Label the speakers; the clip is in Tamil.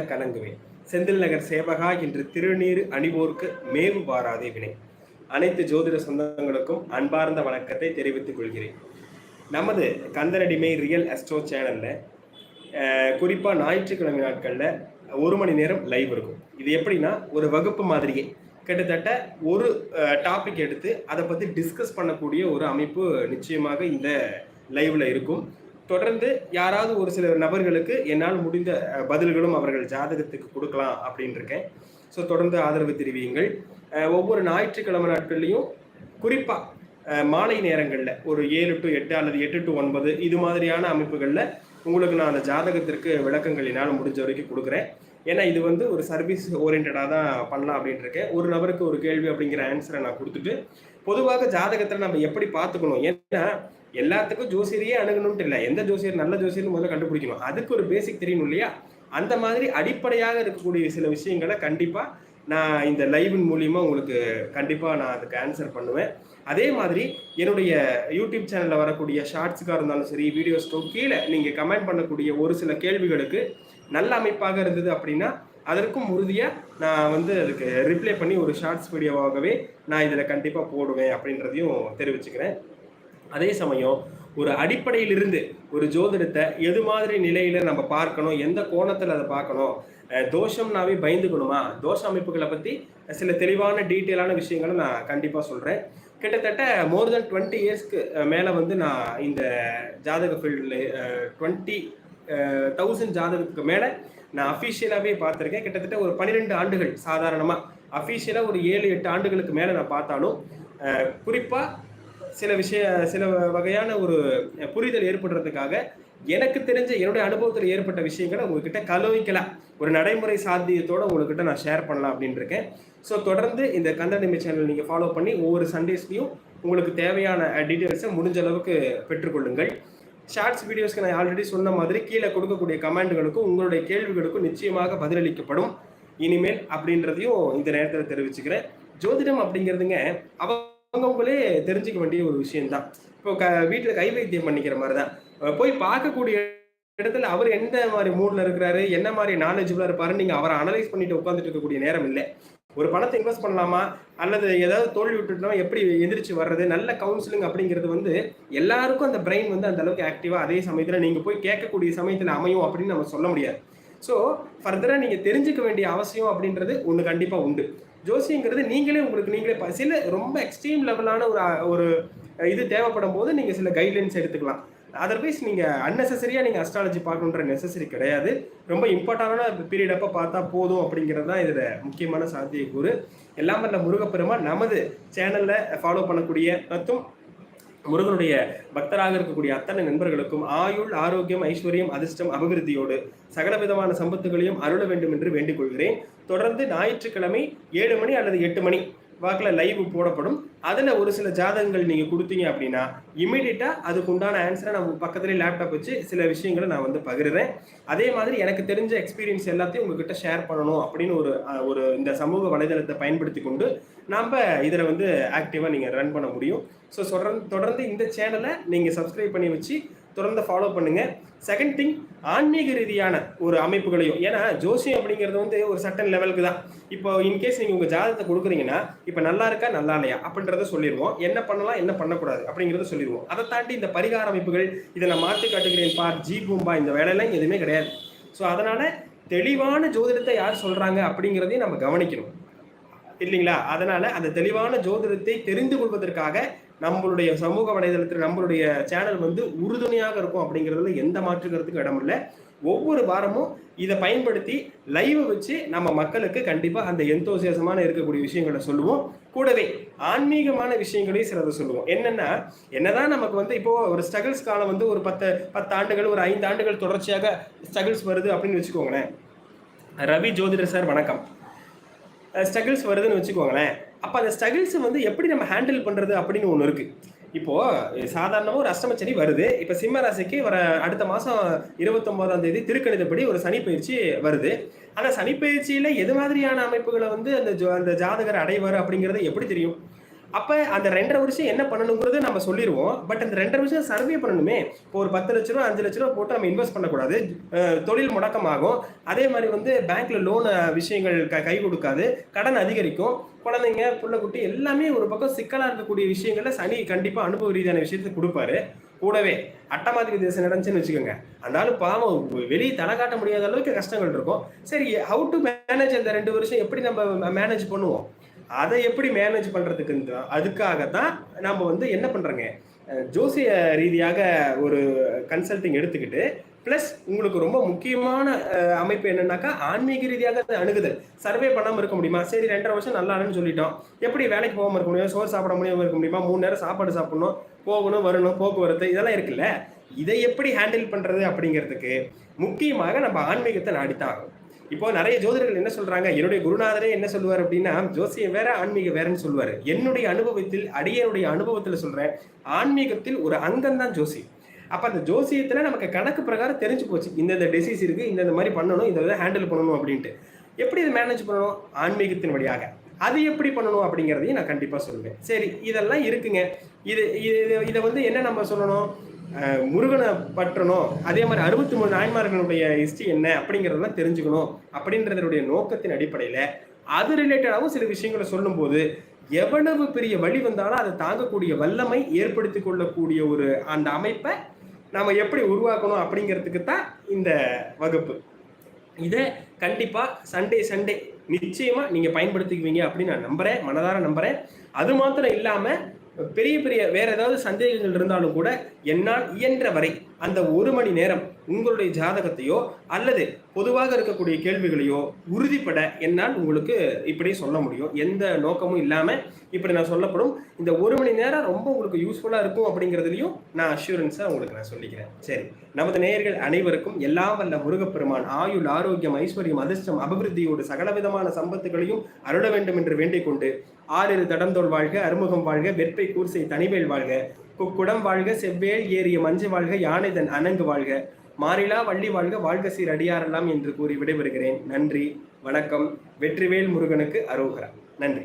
Speaker 1: கலங்குவேன். செந்தில் நகர் சேவகா என்று திருநீர் அணிவோர்க்கு மேவு பாராதே வினை. அனைத்து ஜோதிட சொந்தங்களுக்கும் அன்பார்ந்த வணக்கத்தை தெரிவித்துக் கொள்கிறேன். நமது கந்தரடிமை ரியல் அஸ்ட்ரோ சேனல்ல குறிப்பாக ஞாயிற்றுக்கிழமை நாட்களில் ஒரு மணி நேரம் லைவ் இருக்கும். இது எப்படின்னா ஒரு வகுப்பு மாதிரியே. கிட்டத்தட்ட ஒரு டாபிக் எடுத்து அதை பற்றி டிஸ்கஸ் பண்ணக்கூடிய ஒரு அமைப்பு நிச்சயமாக இந்த லைவ்ல இருக்கும். தொடர்ந்து யாராவது ஒரு சில நபர்களுக்கு என்னால் முடிந்த பதில்களும் அவர்கள் ஜாதகத்துக்கு கொடுக்கலாம் அப்படின்னு இருக்கேன் ஸோ தொடர்ந்து ஆதரவு தெரிவியுங்கள். ஒவ்வொரு ஞாயிற்றுக்கிழமை நாட்கள்லையும் குறிப்பாக மாலை நேரங்களில் ஒரு ஏழு டு எட்டு அல்லது எட்டு டு ஒன்பது இது மாதிரியான அமைப்புகளில் உங்களுக்கு நான் அந்த ஜாதகத்திற்கு விளக்கங்கள் என்னால் முடிஞ்ச வரைக்கும் கொடுக்குறேன். ஏன்னா இது வந்து ஒரு சர்வீஸ் ஓரியன்டாக தான் பண்ணலாம் அப்படின்ட்டு இருக்கேன் ஒரு நபருக்கு ஒரு கேள்வி அப்படிங்கிற ஆன்சரை நான் கொடுத்துட்டு பொதுவாக ஜாதகத்தில் நம்ம எப்படி பார்த்துக்கணும்? ஏன்னா எல்லாத்துக்கும் ஜோசியரையே அணுகணும்ட்டு இல்லை. எந்த ஜோசியர் நல்ல ஜோசியர்னு முதல்ல கண்டுபிடிக்கணும். அதுக்கு ஒரு பேசிக் தெரியணும் இல்லையா? அந்த மாதிரி அடிப்படையாக இருக்கக்கூடிய சில விஷயங்களை கண்டிப்பாக நான் இந்த லைவின் மூலியமாக உங்களுக்கு கண்டிப்பாக நான் அதுக்கு ஆன்சர் பண்ணுவேன். அதே மாதிரி என்னுடைய யூடியூப் சேனலில் வரக்கூடிய ஷார்ட்ஸுக்காக இருந்தாலும் சரி வீடியோஸ்க்கோ கீழே நீங்கள் கமெண்ட் பண்ணக்கூடிய ஒரு சில கேள்விகளுக்கு நல்ல அமைப்பாக இருந்தது அப்படின்னா அதற்கும் உறுதியாக நான் வந்து அதுக்கு ரிப்ளை பண்ணி ஒரு ஷார்ட்ஸ் வீடியோவாகவே நான் இதில் கண்டிப்பாக போடுவேன் அப்படின்றதையும் தெரிவிச்சுக்கிறேன். அதே சமயம் ஒரு அடிப்படையிலிருந்து ஒரு ஜோதிடத்தை எது மாதிரி நிலையில நம்ம பார்க்கணும் எந்த கோணத்தில் அதை பார்க்கணும் தோஷம்னாவே பயந்துக்கணுமா? தோஷ அமைப்புகளை பற்றி சில தெளிவான டீட்டெயிலான விஷயங்களை நான் கண்டிப்பாக சொல்கிறேன் கிட்டத்தட்ட மோர் தென் டுவெண்ட்டி இயர்ஸ்க்கு மேலே வந்து நான் இந்த ஜாதக ஃபீல்டில் டுவெண்ட்டி தௌசண்ட் ஜாதகத்துக்கு மேலே நான் அஃபிஷியலாகவே பார்த்துருக்கேன். கிட்டத்தட்ட ஒரு பன்னிரெண்டு ஆண்டுகள் சாதாரணமாக அஃபிஷியலாக ஒரு ஏழு எட்டு ஆண்டுகளுக்கு மேலே நான் பார்த்தாலும் குறிப்பாக சில விஷய சில வகையான ஒரு புரிதல் ஏற்படுறதுக்காக எனக்கு தெரிஞ்ச என்னுடைய அனுபவத்தில் ஏற்பட்ட விஷயங்களை உங்ககிட்ட கலவைக்கலாம். ஒரு நடைமுறை சாத்தியத்தோட உங்ககிட்ட நான் ஷேர் பண்ணலாம் அப்படின்னு இருக்கேன் ஸோ தொடர்ந்து இந்த கந்தனிமை சேனல் நீங்கள் ஃபாலோ பண்ணி ஒவ்வொரு சண்டேஸ்லையும் உங்களுக்கு தேவையான டீட்டெயில்ஸை முடிஞ்ச அளவுக்கு பெற்றுக்கொள்ளுங்கள். ஷார்ட்ஸ் வீடியோஸ்க்கு நான் ஆல்ரெடி சொன்ன மாதிரி கீழே கொடுக்கக்கூடிய கமெண்ட்களுக்கும் உங்களுடைய கேள்விகளுக்கும் நிச்சயமாக பதிலளிக்கப்படும். இனிமேல் அப்படின்றதையும் இந்த நேரத்தில் தெரிவிச்சுக்கிறேன். ஜோதிடம் அப்படிங்கிறதுங்க அவ அவங்கவுங்களே தெரிஞ்சுக்க வேண்டிய ஒரு விஷயம்தான். இப்போ க வீட்டில் கை வைத்தியம் பண்ணிக்கிற மாதிரி தான் போய் பார்க்கக்கூடிய இடத்துல அவர் எந்த மாதிரி மூடில் இருக்கிறாரு என்ன மாதிரி நாலேஜபிளாக இருப்பாரு நீங்கள் அவரை அனலைஸ் பண்ணிட்டு உட்காந்துட்டு இருக்கக்கூடிய நேரம் இல்லை. ஒரு பணத்தை இன்வெஸ்ட் பண்ணலாமா? அல்லது ஏதாவது தோல்வி விட்டுட்டோம்? எப்படி எந்திரிச்சு வர்றது? நல்ல கவுன்சிலிங் அப்படிங்கிறது வந்து எல்லாருக்கும் அந்த பிரெயின் வந்து அந்த அளவுக்கு ஆக்டிவாக அதே சமயத்தில் நீங்கள் போய் கேட்கக்கூடிய சமயத்தில் அமையும் அப்படின்னு நம்ம சொல்ல முடியாது. ஸோ ஃபர்தராக நீங்கள் தெரிஞ்சுக்க வேண்டிய அவசியம் அப்படின்றது ஒன்று கண்டிப்பாக உண்டு. ஜோசிங்கிறது நீங்களே உங்களுக்கு நீங்களே சில ரொம்ப எக்ஸ்ட்ரீம் லெவலான ஒரு ஒரு இது தேவைப்படும் போது நீங்கள் சில கைட்லைன்ஸ் எடுத்துக்கலாம். அதர்வைஸ் நீங்கள் அன்னெசரியாக நீங்கள் அஸ்ட்ராலஜி பார்க்கணுன்ற நெசசரி கிடையாது. ரொம்ப இம்பார்ட்டண்டான பீரியட் அப்போ பார்த்தா போதும் அப்படிங்கிறது தான் இதில் முக்கியமான சாத்தியக்கூறு. எல்லாம் இல்லை முருகப்பெருமா நமது சேனலில் ஃபாலோ பண்ணக்கூடிய மற்றும் முருகனுடைய பக்தராக இருக்கக்கூடிய அத்தனை நண்பர்களுக்கும் ஆயுள் ஆரோக்கியம் ஐஸ்வர்யம் அதிர்ஷ்டம் அபிவிருத்தியோடு சகலவிதமான சம்பத்துகளையும் அருள வேண்டும் என்று வேண்டிக் கொள்கிறேன். தொடர்ந்து ஞாயிற்றுக்கிழமை ஏழு மணி அல்லது எட்டு மணி வாக்கில் லைவ் போடப்படும். அதில் ஒரு சில ஜாதகங்கள் நீங்கள் கொடுத்தீங்க அப்படின்னா இமீடியட்டாக அதுக்கு உண்டான ஆன்சரை நான் பக்கத்துலேயே லேப்டாப் வச்சு சில விஷயங்களை நான் வந்து பகிர்றேன். அதே மாதிரி எனக்கு தெரிஞ்ச எக்ஸ்பீரியன்ஸ் எல்லாத்தையும் உங்ககிட்ட ஷேர் பண்ணணும் அப்படின்னு ஒரு ஒரு இந்த சமூக வலைதளத்தை பயன்படுத்தி கொண்டு நாம் இதில் வந்து ஆக்டிவாக நீங்கள் ரன் பண்ண முடியும். ஸோ தொடர்ந்து தொடர்ந்து இந்த சேனலை நீங்கள் சப்ஸ்கிரைப் பண்ணி வச்சு தொடர்ந்து ஃபாலோ பண்ணுங்க. செகண்ட் திங் ஆன்மீக ரீதியான ஒரு அமைப்புகளையும் ஏன்னா ஜோசியம் அப்படிங்கிறது வந்து ஒரு சட்டன் லெவலுக்கு தான். இப்போ இன்கேஸ் நீங்கள் உங்கள் ஜாதகத்தை கொடுக்குறீங்கன்னா இப்போ நல்லா இருக்கா நல்லா இல்லையா அப்படின்றத சொல்லிடுவோம் என்ன பண்ணலாம் என்ன பண்ணக்கூடாது அப்படிங்கிறத சொல்லிடுவோம் அதை தாண்டி இந்த பரிகார அமைப்புகள் இதை நான் மாற்றி காட்டுகிறேன் பார் ஜி பூம்பா இந்த வேலையெல்லாம் எதுவுமே கிடையாது. ஸோ அதனால் தெளிவான ஜோதிடத்தை யார் சொல்கிறாங்க அப்படிங்கிறதையும் நம்ம கவனிக்கணும். இல்லைங்களா? அதனால் அந்த தெளிவான ஜோதிடத்தை தெரிந்து கொள்வதற்காக நம்மளுடைய சமூக வலைதளத்தில் நம்மளுடைய சேனல் வந்து உறுதுணையாக இருக்கும் அப்படிங்கிறதுல எந்த மாற்று கருத்துக்கும் இடம் இல்லை ஒவ்வொரு வாரமும் இதை பயன்படுத்தி லைவ் வச்சு நம்ம மக்களுக்கு கண்டிப்பாக அந்த எந்தோசியாசமான இருக்கக்கூடிய விஷயங்களை சொல்லுவோம். கூடவே ஆன்மீகமான விஷயங்களையும் சிலதை சொல்லுவோம். என்னன்னா என்னதான் நமக்கு வந்து இப்போ ஒரு ஸ்ட்ரகிள்ஸ் காலம் வந்து ஒரு பத்து பத்து ஆண்டுகள் ஒரு ஐந்து ஆண்டுகள் தொடர்ச்சியாக ஸ்ட்ரகிள்ஸ் வருது அப்படின்னு வச்சுக்கோங்களேன். ரவி ஜோதிடர் சார் வணக்கம். ஸ்ட்ரகிள்ஸ் வருதுன்னு வச்சுக்கோங்களேன். அப்போ அந்த ஸ்ட்ரகிள்ஸை வந்து எப்படி நம்ம ஹேண்டில் பண்ணுறது அப்படின்னு ஒன்று இருக்குது இப்போது சாதாரணமாக ஒரு அஷ்டமச்சனி வருது. இப்போ சிம்ம ராசிக்கு வர அடுத்த மாதம் இருபத்தொம்போதாம் தேதி திருக்கணிதப்படி ஒரு சனி பயிற்சி வருது. ஆனால் சனி பயிற்சியில் எது மாதிரியான அமைப்புகளை வந்து அந்த ஜோ அந்த ஜாதகர் அடைவார் அப்படிங்கிறது எப்படி தெரியும்? அப்போ அந்த ரெண்டரை வருஷம் என்ன பண்ணணுங்கிறது நம்ம சொல்லிடுவோம் பட் அந்த ரெண்டரை வருஷம் சர்வே பண்ணணுமே. இப்போ ஒரு பத்து லட்ச ரூபா அஞ்சு லட்ச ரூபா போட்டு நம்ம இன்வெஸ்ட் பண்ணக்கூடாது. தொழில் முடக்கமாகும். அதே மாதிரி வந்து பேங்க்ல லோன் விஷயங்கள் க- கை கொடுக்காது. கடன் அதிகரிக்கும். குழந்தைங்க புள்ளக்குட்டி எல்லாமே ஒரு பக்கம் சிக்கலாக இருக்கக்கூடிய விஷயங்கள்ல சனி கண்டிப்பாக அனுபவ ரீதியான விஷயத்தை கொடுப்பாரு. கூடவே அட்டமாதிரி தேசம் நடந்துச்சுன்னு வச்சுக்கோங்க. அந்த பாவம் வெளியே தலை காட்ட முடியாத அளவுக்கு கஷ்டங்கள் இருக்கும். சரி ஹவு டு மேனேஜ் அந்த ரெண்டு வருஷம்? எப்படி நம்ம மேனேஜ் பண்ணுவோம்? அதை எப்படி மேனேஜ் பண்றதுக்கு அதுக்காக தான் நம்ம வந்து என்ன பண்ணுறோங்க ஜோசிய ரீதியாக ஒரு கன்சல்டிங் எடுத்துக்கிட்டு ப்ளஸ் உங்களுக்கு ரொம்ப முக்கியமான அமைப்பு என்னன்னாக்கா ஆன்மீக ரீதியாக அணுகுதல். சர்வே பண்ணாமல் இருக்க முடியுமா? சரி ரெண்டரை வருஷம் நல்லா சொல்லிட்டோம். எப்படி வேலைக்கு போகாமல் இருக்க முடியும்? சோறு சாப்பிட முடியாமல் இருக்க முடியுமா? மூணு நேரம் சாப்பாடு சாப்பிடணும் போகணும் வரணும் போக்குவரத்து இதெல்லாம் இருக்குல்ல? இதை எப்படி ஹேண்டில் பண்ணுறது அப்படிங்கிறதுக்கு முக்கியமாக நம்ம ஆன்மீகத்தை நாடித்தான் ஆகும் இப்போ நிறைய ஜோதிடர்கள் என்ன சொல்றாங்க? என்னுடைய குருநாதரே என்ன சொல்லுவார் அப்படின்னா ஜோசியம் வேற ஆன்மீகம் வேறன்னு சொல்லுவாரு. என்னுடைய அனுபவத்தில் அடியனுடைய அனுபவத்தில் சொல்றேன். ஆன்மீகத்தில் ஒரு அங்கம் தான் ஜோசியம். அப்ப அந்த ஜோசியத்துல நமக்கு கணக்கு பிரகாரம் தெரிஞ்சு போச்சு. இந்தந்த டிசீஸ் இருக்கு இந்த மாதிரி பண்ணணும் இந்த இதை ஹேண்டில் பண்ணணும் அப்படின்ட்டு. எப்படி இதை மேனேஜ் பண்ணணும்? ஆன்மீகத்தின் வழியாக. அது எப்படி பண்ணணும் அப்படிங்கிறதையும் நான் கண்டிப்பா சொல்லுவேன். சரி இதெல்லாம் இருக்குங்க. இது இது இதை வந்து என்ன நம்ம சொல்லணும்? முருகனை பற்றணும். அதே மாதிரி அறுபத்தி மூணு நாயன்மார்களுடைய ஹிஸ்ட்ரி என்ன அப்படிங்கிறதெல்லாம் தெரிஞ்சுக்கணும் அப்படின்றதனுடைய நோக்கத்தின் அடிப்படையில். அது ரிலேட்டடாகவும் சில விஷயங்களை சொல்லும்போது எவ்வளவு பெரிய வழி வந்தாலும் அதை தாங்கக்கூடிய வல்லமை ஏற்படுத்தி கொள்ளக்கூடிய ஒரு அந்த அமைப்பை நம்ம எப்படி உருவாக்கணும் அப்படிங்கிறதுக்கு தான் இந்த வகுப்பு. இதை கண்டிப்பாக சண்டே சண்டே நிச்சயமாக நீங்கள் பயன்படுத்திக்குவீங்க அப்படின்னு நான் நம்புறேன் மனதார நம்புகிறேன் அது மாத்திரம் இல்லாமல் பெரிய பெரிய வேற ஏதாவது சந்தேகங்கள் இருந்தாலும் கூட என்னால் இயன்ற வரை அந்த ஒரு மணி நேரம் உங்களுடைய ஜாதகத்தையோ அல்லது பொதுவாக இருக்கக்கூடிய கேள்விகளையோ உறுதிப்பட என்னால் உங்களுக்கு இப்படி சொல்ல முடியும். எந்த நோக்கமும் இல்லாமல் இப்படி நான் சொல்லப்படும். இந்த ஒரு மணி நேரம் ரொம்ப உங்களுக்கு யூஸ்ஃபுல்லாக இருக்கும் அப்படிங்கிறதுலையும் நான் அஷூரன்ஸாக உங்களுக்கு நான் சொல்லிக்கிறேன். சரி நமது நேயர்கள் அனைவருக்கும் எல்லாம் வல்ல முருகப்பெருமான் ஆயுள் ஆரோக்கியம் ஐஸ்வர்யம் அதிர்ஷ்டம் அபிவிருத்தியோடு சகலவிதமான சம்பத்துகளையும் அருள வேண்டும் என்று வேண்டிக் கொண்டு ஆறிரு தடந்தோல் வாழ்க அறுமுகம் வாழ்க வெற்பை கூர்சை தனிவேல் வாழ்க குக்குடம் வாழ்க செவ்வேல் ஏறிய மஞ்சு வாழ்க யானைதன் அணங்கு வாழ்க. மாறிலா வள்ளி வாழ்க வாழ்க சீர் அடியாரெல்லாம் என்று கூறி விடைபெறுகிறேன். நன்றி வணக்கம். வெற்றிவேல் முருகனுக்கு அரோகரா. நன்றி.